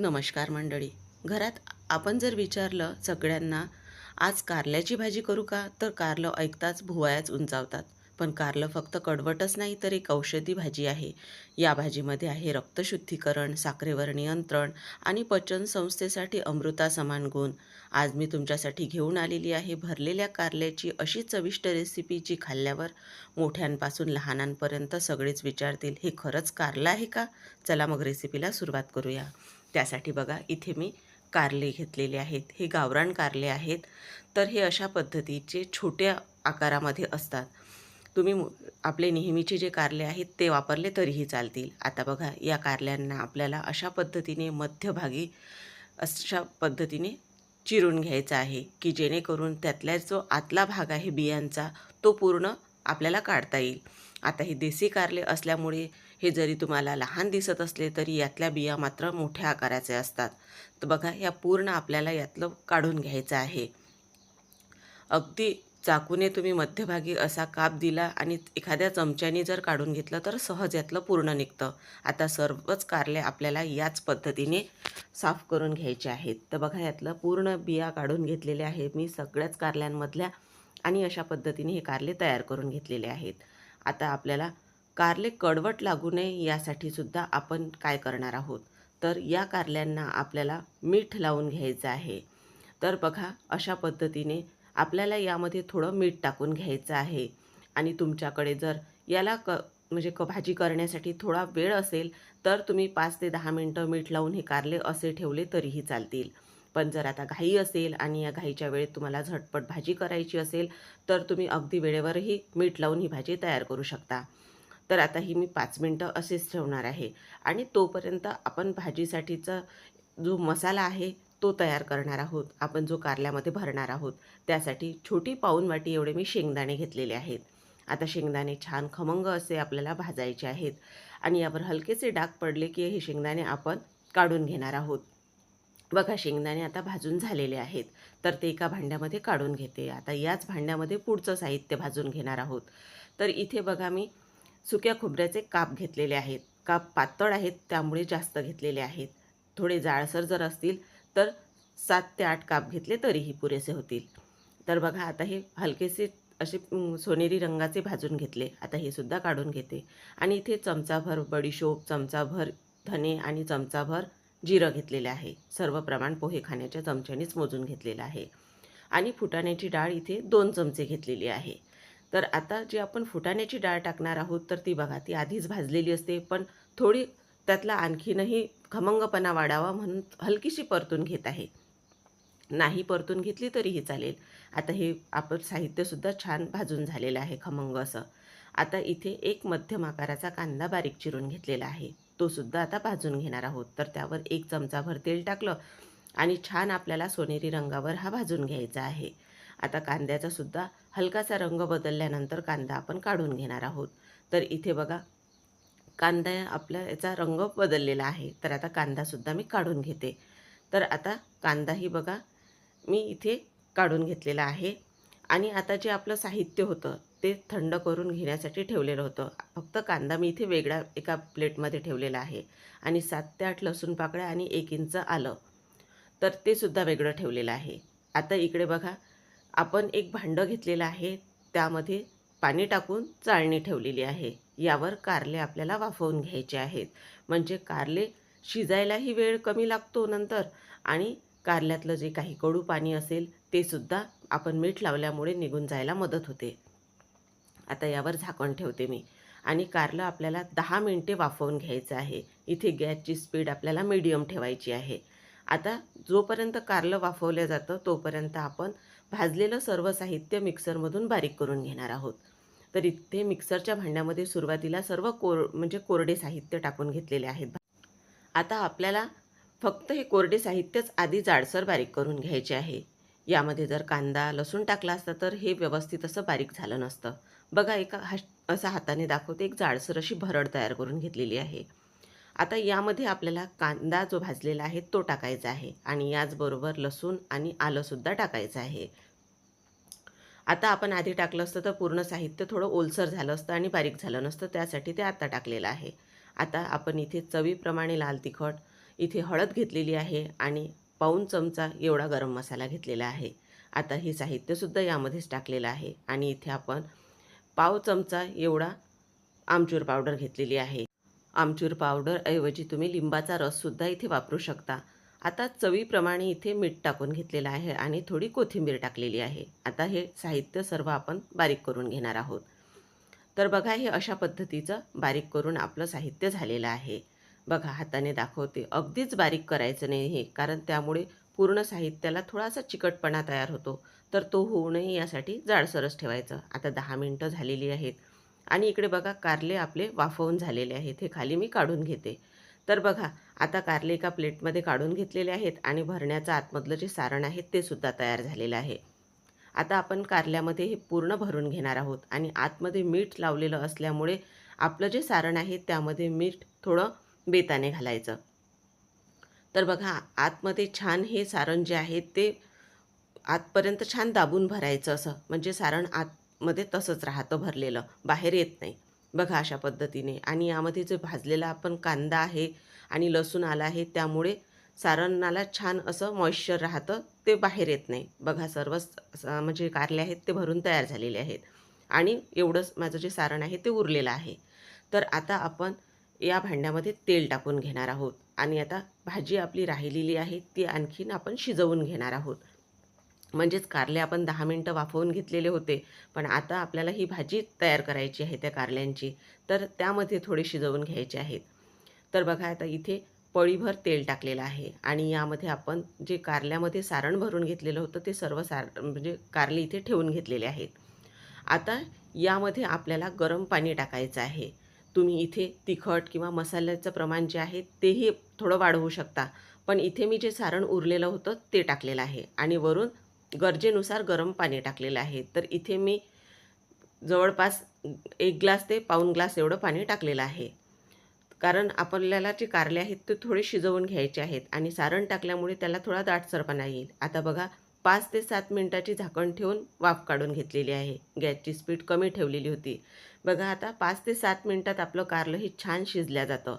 नमस्कार मंडळी. घरात आपण जर विचारलं सगळ्यांना आज कारल्याची भाजी करू का? तर कारलं ऐकताच भुवायाच उंचावतात. पण कारलं फक्त कडवटच नाही तर एक औषधी भाजी आहे. या भाजीमध्ये आहे रक्तशुद्धीकरण साखरेवर नियंत्रण आणि पचन संस्थेसाठी अमृता समान गुण. आज मी तुमच्यासाठी घेऊन आलेली आहे भरलेल्या कारल्याची अशी चविष्ट रेसिपी जी खाल्ल्यावर मोठ्यांपासून लहानांपर्यंत सगळेच विचारतील हे खरंच कारलं आहे का? चला मग रेसिपीला सुरुवात करूया. त्यासाठी बघा इथे मी कारले घेतलेले आहेत. हे गावरान कारले आहेत. तर हे अशा पद्धतीचे छोट्या आकारामध्ये असतात. तुम्ही मु- आपले नेहमीचे जे कारले आहेत ते वापरले तरीही चालतील. आता बघा या कारल्यांना आपल्याला अशा पद्धतीने मध्यभागी अशा पद्धतीने चिरून घ्यायचा आहे की जेणेकरून त्यातला जो आतला भाग आहे बियांचा तो पूर्ण आपल्याला काढता येईल. आता हे देसी कारले असल्यामुळे हे जरी तुम्हाला लहान दिसत असले तरी यातल्या बिया मात्र मोठ्या आकाराचे असतात. तर बघा या पूर्ण आपल्याला यातलं काढून घ्यायचं आहे. अगदी चाकूने तुम्ही मध्यभागी असा काप दिला आणि एखाद्या चमच्याने जर काढून घेतलं तर सहज यातलं पूर्ण निघतं. आता सर्वच कारले आपल्याला याच पद्धतीने साफ करून घ्यायचे आहेत. तर बघा यातलं पूर्ण बिया काढून घेतलेल्या आहेत मी सगळ्याच कारल्यांमधल्या आणि अशा पद्धतीने हे कारले तयार करून घेतलेले आहेत. आता आपल्याला कारले कडवट लागू नये यासाठी सुद्धा आपण काय करणार आहोत? तर या कारल्यांना आपल्याला मीठ लावून घ्यायचं आहे. तर बघा अशा पद्धतीने आपल्याला यामध्ये थोडं मीठ टाकून घ्यायचं आहे. आणि तुमच्याकडे जर याला क म्हणजे क भाजी करण्यासाठी थोडा वेळ असेल तर तुम्ही पाच ते दहा मिनटं मीठ लावून हे कारले असे ठेवले तरीही चालतील. पण जर आता घाई असेल आणि या घाईच्या वेळेत तुम्हाला झटपट भाजी करायची असेल तर तुम्ही अगदी वेळेवरही मीठ लावून ही भाजी तयार करू शकता. तर आता ही मी पाच मिनटं असेच ठेवणार आहे. आणि तोपर्यंत आपण भाजीसाठीचा जो मसाला आहे तो तयार करणार आहोत. आपण जो कारल्यामध्ये भरणार आहोत त्यासाठी छोटी पाऊन वाटी एवढे मी शेंगदाणे घेतलेले आहेत. आता शेंगदाणे छान खमंग असे आपल्याला भाजायचे आहेत. आणि यावर हलकेसे डाग पडले की हे शेंगदाणे आपण काढून घेणार आहोत. बघा शेंगदाणे आता भाजून झालेले आहेत. तर ते एका भांड्यामध्ये काढून घेते. आता याच भांड्यामध्ये पुढचं साहित्य भाजून घेणार आहोत. तर इथे बघा मी सुक्या खोबऱ्याचे काप घेतलेले आहेत. काप पातळ आहेत त्यामुळे जास्त घेतलेले आहेत. थोडे जाळसर जर असतील तर सात ते आठ काप घेतले तरीही पुरेसे होतील. तर बघा आता हे हलकेसे असे सोनेरी रंगाचे भाजून घेतले. आता हे सुद्धा काढून घेते. आणि इथे चमचाभर बडीशोप चमचाभर धने आणि चमचाभर जिरं घेतलेलं आहे. सर्व प्रमाण पोहे खाण्याच्या चमच्यानेच मोजून घेतलेलं आहे. आणि फुटाण्याची डाळ इथे दोन चमचे घेतलेली आहे. तर आता जी आपण फुटाण्याची डाळ टाकणार आहोत तर ती बघा ती आधीच भाजलेली असते पण थोडी त्यातला आणखीनही खमंगपणा वाढावा म्हणून हलकीशी परतून घेत आहे. नाही परतून घेतली तरीही चालेल. आता हे आपण साहित्यसुद्धा छान भाजून झालेलं आहे खमंग असं. आता इथे एक मध्यम आकाराचा कांदा बारीक चिरून घेतलेला आहे. तो सुद्धा आता भाजून घेणार आहोत. तर त्यावर एक चमचाभर तेल टाकलं आणि छान आपल्याला सोनेरी रंगावर हा भाजून घ्यायचा आहे. आता कांद्याचा सुद्धा हलकासा रंग बदलल्यानंतर कांदा आपण काढून घेणार आहोत. तर इथे बघा कांदा आपला याचा रंग बदललेला आहे. तर आता कांदासुद्धा मी काढून घेते. तर आता कांदाही बघा मी इथे काढून घेतलेला आहे. आणि आता जे आपलं साहित्य होतं ते थंड करून घेण्यासाठी ठेवलेलं होतं. फक्त कांदा मी इथे वेगळा एका प्लेटमध्ये ठेवलेला आहे. आणि सात ते आठ लसूण पाकळ्या आणि एक इंच आलं. तर ते सुद्धा वेगळं ठेवलेलं आहे. आता इकडे बघा आपण एक भांडं घेतलेलं आहे त्यामध्ये पाणी टाकून चाळणी ठेवलेली आहे. यावर कारले आपल्याला वाफवून घ्यायचे आहेत. म्हणजे कारले शिजायलाही वेळ कमी लागतो नंतर आणि कारल्यातलं जे काही कडू पाणी असेल ते सुद्धा आपण मीठ लावल्यामुळे निघून जायला मदत होते. आता यावर झाकण ठेवते मी. आणि कारलं आपल्याला दहा मिनटे वाफवून घ्यायचं आहे. इथे गॅसची स्पीड आपल्याला मीडियम ठेवायची आहे. आता जोपर्यंत कारलं वाफवलं जातं तोपर्यंत आपण भाजलेलं सर्व साहित्य मिक्सरमधून बारीक करून घेणार आहोत. तर इथे मिक्सरच्या भांड्यामध्ये सुरुवातीला सर्व कोर म्हणजे कोरडे साहित्य टाकून घेतलेले आहेत. आता आपल्याला फक्त हे कोरडे साहित्यच आधी जाडसर बारीक करून घ्यायचे आहे. यामध्ये जर कांदा लसूण टाकला असता तर हे व्यवस्थित असं बारीक झालं नसतं. बघा एका हा असं हाताने दाखवते एक जाडसर अशी भरड तयार करून घेतलेली आहे. आता यामध्ये आपल्याला कांदा जो भाजलेला आहे तो टाकायचा आहे आणि याचबरोबर लसूण आणि आलंसुद्धा टाकायचं आहे. आता आपण आधी टाकलं असतं तर पूर्ण साहित्य थोडं ओलसर झालं असतं आणि बारीक झालं नसतं त्यासाठी ते आता टाकलेलं आहे. आता आपण इथे चवीप्रमाणे लाल तिखट इथे हळद घेतलेली आहे आणि पाऊण चमचा एवढा गरम मसाला घेतलेला आहे. आता हे साहित्यसुद्धा यामध्येच टाकलेलं आहे आणि इथे आपण पाव चमचा एवढा आमचूर पावडर घेतलेली आहे. आमचूर पावडरऐवजी तुम्ही लिंबाचा रससुद्धा इथे वापरू शकता. आता चवीप्रमाणे इथे मीठ टाकून घेतलेलं आहे आणि थोडी कोथिंबीर टाकलेली आहे. आता हे साहित्य सर्व आपण बारीक करून घेणार आहोत. तर बघा हे अशा पद्धतीचं बारीक करून आपलं साहित्य झालेलं आहे. बघा हाताने दाखवते. अगदीच बारीक करायचं नाही हे कारण त्यामुळे पूर्ण साहित्याला थोडासा चिकटपणा तयार होतो. तर तो होऊ नये यासाठी जाडसरच ठेवायचं. आता दहा मिनटं झालेली आहेत. आणि इकडे बघा कारले आपले वाफवून झालेले आहेत. हे खाली मी काढून घेते. तर बघा आता कारले एका प्लेटमध्ये काढून घेतलेले आहेत आणि भरण्याचं आतमधलं जे सारण आहे ते सुद्धा तयार झालेलं आहे. आता आपण कारल्यामध्ये हे पूर्ण भरून घेणार आहोत आणि आतमध्ये मीठ लावलेलं असल्यामुळे आपलं जे सारण आहे त्यामध्ये मीठ थोडं बेताने घालायचं. तर बघा आतमध्ये छान हे सारण जे आहे ते आतपर्यंत छान दाबून भरायचं असं. म्हणजे सारण आत मध्ये तसंच राहतं भरलेलं. बाहेर येत नाही. बघा अशा पद्धतीने. आणि यामध्ये जे भाजलेला आपण कांदा आहे आणि लसूण आला आहे त्यामुळे सारणाला छान असं मॉइश्चर राहतं ते बाहेर येत नाही. बघा सर्वच म्हणजे कारले आहेत ते भरून तयार झालेले आहेत. आणि एवढंच माझं जे सारण आहे ते उरलेलं आहे. तर आता आपण या भांड्यामध्ये तेल टाकून घेणार आहोत. आणि आता भाजी आपली राहिलेली आहे ती आणखीन आपण शिजवून घेणार आहोत. म्हणजेच कारले आपण दहा मिनटं वाफवून घेतलेले होते. पण आता आपल्याला ही भाजी तयार करायची आहे त्या कारल्यांची. तर त्यामध्ये थोडे शिजवून घ्यायचे आहेत. तर बघा आता इथे पळीभर तेल टाकलेलं आहे. आणि यामध्ये आपण जे कारल्यामध्ये सारण भरून घेतलेलं होतं ते सर्व सार म्हणजे कारले इथे ठेवून घेतलेले आहेत. आता यामध्ये आपल्याला गरम पाणी टाकायचं आहे. तुम्ही इथे तिखट किंवा मसाल्याचं प्रमाण जे आहे तेही थोडं वाढवू शकता. पण इथे मी जे सारण उरलेलं होतं ते टाकलेलं आहे. आणि वरून गरजेनुसार गरम पाणी टाकलेलं आहे. तर इथे मी जवळपास एक ग्लास ते पाऊन ग्लास एवढं पाणी टाकलेलं आहे. कारण आपल्याला जे कारले आहेत ते थोडे शिजवून घ्यायचे आहेत आणि सारण टाकल्यामुळे त्याला थोडा दाटसरपणा येईल. आता बघा पाच ते सात मिनटाची झाकण ठेवून वाफ काढून घेतलेली आहे. गॅसची स्पीड कमी ठेवलेली होती. बघा आता पाच ते सात मिनटात आपलं कारलं हे छान शिजल्या जातं.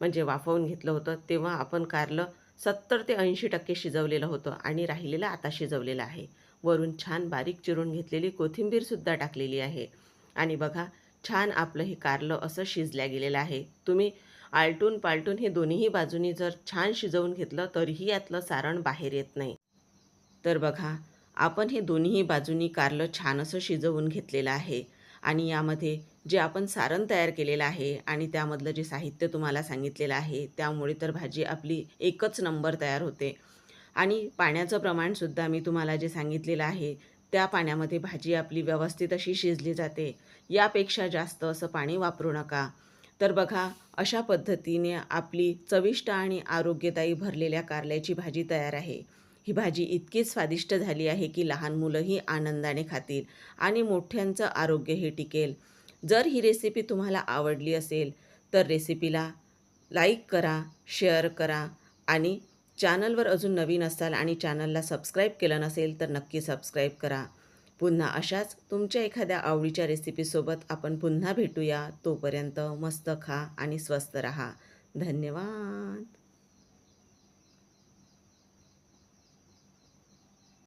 म्हणजे वाफवून घेतलं होतं तेव्हा आपण कारलं सत्तर ते ऐंशी टक्के शिजवलेलं होतं आणि राहिलेलं आता शिजवलेलं आहे. वरून छान बारीक चिरून घेतलेली कोथिंबीरसुद्धा टाकलेली आहे. आणि बघा छान आपलं हे कारलं असं शिजल्या गेलेलं आहे. तुम्ही आलटून पालटून हे दोन्हीही बाजूनी जर छान शिजवून घेतलं तरीही यातलं सारण बाहेर येत नाही. तर बघा आपण हे दोन्हीही बाजूनी कारलं छान असं शिजवून घेतलेलं आहे. आणि यामध्ये जे आपण सारण तयार केलेलं आहे आणि त्यामधलं जे साहित्य तुम्हाला सांगितलेलं आहे त्यामुळे तर भाजी आपली एकच नंबर तयार होते. आणि पाण्याचं प्रमाणसुद्धा मी तुम्हाला जे सांगितलेलं आहे त्या पाण्यामध्ये भाजी आपली व्यवस्थित अशी शिजली जाते. यापेक्षा जास्त असं पाणी वापरू नका. तर बघा अशा पद्धतीने आपली चविष्ट आणि आरोग्यदायी भरलेल्या कारल्याची भाजी तयार आहे. ही भाजी इतकी स्वादिष्ट झाली आहे की लहान मुलंही आनंदाने खातील आणि मोठ्यांचं आरोग्यही टिकेल. जर ही रेसिपी तुम्हाला आवडली असेल तर रेसिपीला लाईक करा शेअर करा आणि चॅनलवर अजून नवीन असाल आणि चॅनलला सबस्क्राईब केलं नसेल तर नक्की सबस्क्राईब करा. पुन्हा अशाच तुमच्या एखाद्या आवडीच्या रेसिपीसोबत आपण पुन्हा भेटूया. तोपर्यंत मस्त खा आणि स्वस्त रहा. धन्यवाद.